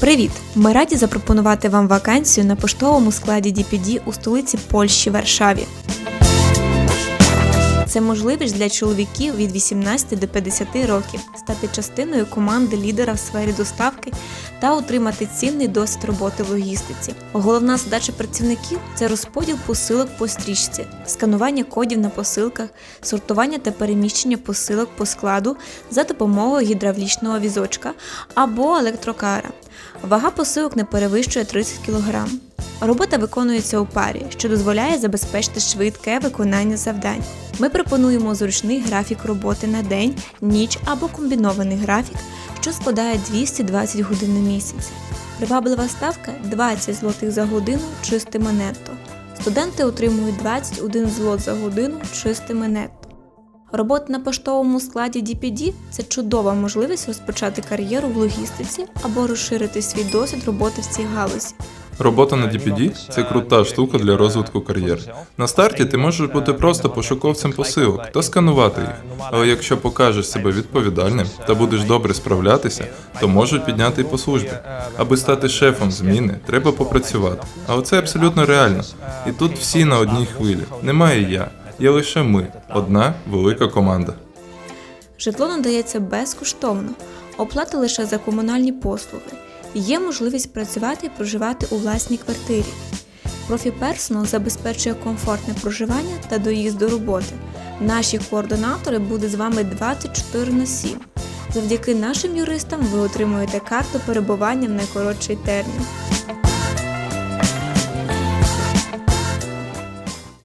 Привіт! Ми раді запропонувати вам вакансію на поштовому складі DPD у столиці Польщі Варшаві. Це можливість для чоловіків від 18 до 50 років стати частиною команди лідера в сфері доставки та отримати цінний досвід роботи в логістиці. Головна задача працівників це розподіл посилок по стрічці, сканування кодів на посилках, сортування та переміщення посилок по складу за допомогою гідравлічного візочка або електрокара. Вага посилок не перевищує 30 кг. Робота виконується у парі, що дозволяє забезпечити швидке виконання завдань. Ми пропонуємо зручний графік роботи на день, ніч або комбінований графік, що складає 220 годин на місяць. Приваблива ставка 20 злотих за годину чистими нетто. Студенти отримують 21 злот за годину чистими нетто. Робота на поштовому складі DPD – це чудова можливість розпочати кар'єру в логістиці або розширити свій досвід роботи в цій галузі. Робота на DPD – це крута штука для розвитку кар'єри. На старті ти можеш бути просто пошуковцем посилок та сканувати їх. Але якщо покажеш себе відповідальним та будеш добре справлятися, то можуть підняти і по службі. Аби стати шефом зміни, треба попрацювати. Але це абсолютно реально. І тут всі на одній хвилі. Немає я, є лише ми, одна велика команда. Житло надається безкоштовно, оплата лише за комунальні послуги. Є можливість працювати і проживати у власній квартирі. Профі-персонал забезпечує комфортне проживання та доїзд до роботи. Наші координатори будуть з вами 24 на 7. Завдяки нашим юристам ви отримуєте карту перебування в найкоротший термін.